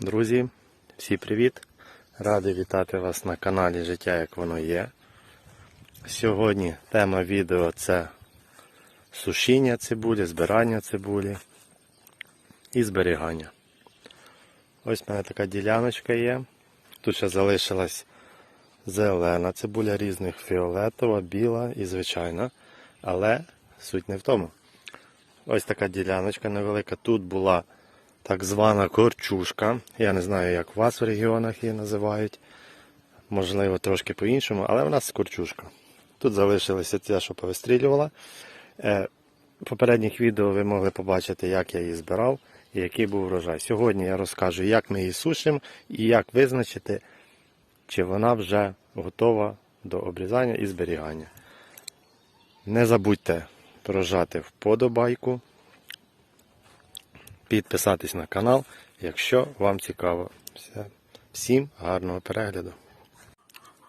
Друзі, всі привіт! Радий вітати вас на каналі Життя як воно є. Сьогодні тема відео це сушіння цибулі, збирання цибулі і зберігання. Ось в мене така діляночка є. Тут ще залишилась зелена цибуля різних фіолетова, біла і звичайна. Але суть не в тому. Ось така діляночка невелика. Тут була так звана корчушка. Я не знаю, як у вас в регіонах її називають. Можливо, трошки по-іншому, але в нас корчушка. Тут залишилося те, що повистрілювала. Е, В попередніх відео ви могли побачити, як я її збирав і який був врожай. Сьогодні я розкажу, як ми її сушимо і як визначити, чи вона вже готова до обрізання і зберігання. Не забудьте прожати вподобайку, підписатись на канал, якщо вам цікаво. Всім гарного перегляду.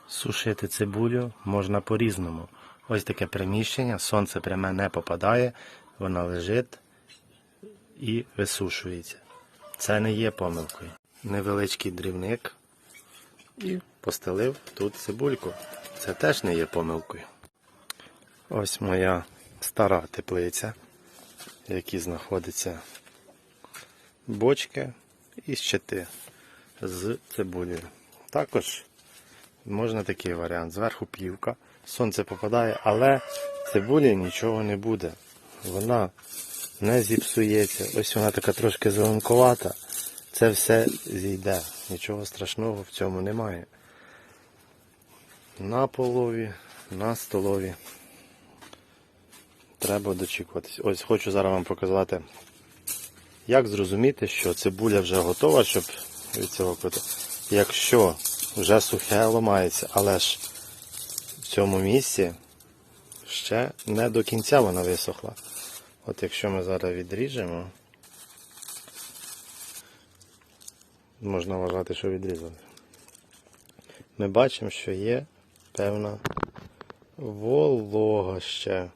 Сушити цибулю можна по-різному. Ось таке приміщення, сонце пряме не попадає, вона лежить і висушується. Це не є помилкою. Невеличкий дрібник і постелив тут цибульку. Це теж не є помилкою. Ось моя стара теплиця, якій знаходиться бочки і щити з цибулею. Також можна такий варіант. Зверху плівка, сонце попадає, але цибулі нічого не буде. Вона не зіпсується. Ось вона така трошки зеленкувата. Це все зійде. Нічого страшного в цьому немає. На полові, на столові. Треба дочікуватись. Ось хочу зараз вам показати, як зрозуміти, що цибуля вже готова, щоб від цього кути. Якщо вже сухе ламається, але ж в цьому місці ще не до кінця вона висохла. От якщо ми зараз відріжемо, можна вважати, що відрізали. Ми бачимо, що є певна волога ще.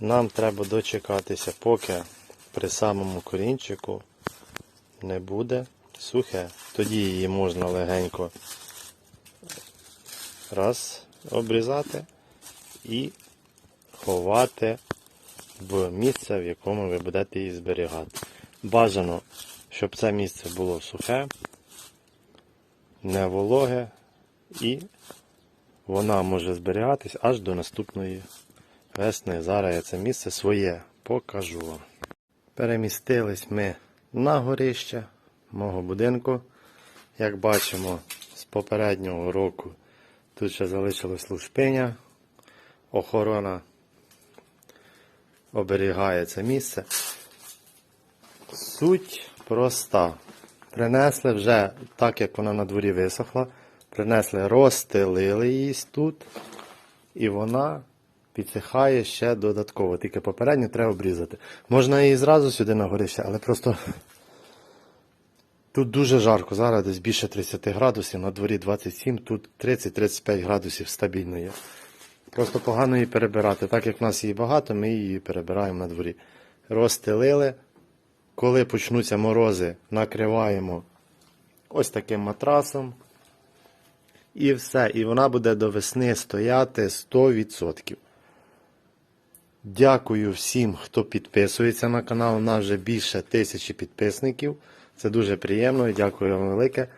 Нам треба дочекатися, поки при самому корінчику не буде сухе. Тоді її можна легенько раз обрізати і ховати в місце, в якому ви будете її зберігати. Бажано, щоб це місце було сухе, не вологе і вона може зберігатись аж до наступної весни. Зараз я це місце своє покажу вам. Перемістились ми на горище мого будинку. Як бачимо, з попереднього року тут ще залишилось лушпиня. Охорона оберігає це місце. Суть проста. Принесли вже, так як вона на дворі висохла, принесли, розстелили її тут, і вона підсихає ще додатково. Тільки попередньо треба обрізати. Можна її зразу сюди на горище, але просто тут дуже жарко. Зараз десь більше 30 градусів, на дворі 27, тут 30-35 градусів стабільно є. Просто погано її перебирати. Так як в нас її багато, ми її перебираємо на дворі. Розстелили. Коли почнуться морози, накриваємо ось таким матрасом. І все. І вона буде до весни стояти 100%. Дякую всім, хто підписується на канал. У нас вже більше тисячі підписників. Це дуже приємно і дякую вам велике.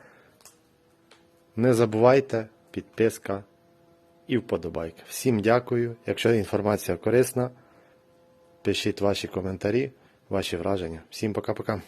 Не забувайте, підписка і вподобайка. Всім дякую. Якщо інформація корисна, пишіть ваші коментарі, ваші враження. Всім пока-пока.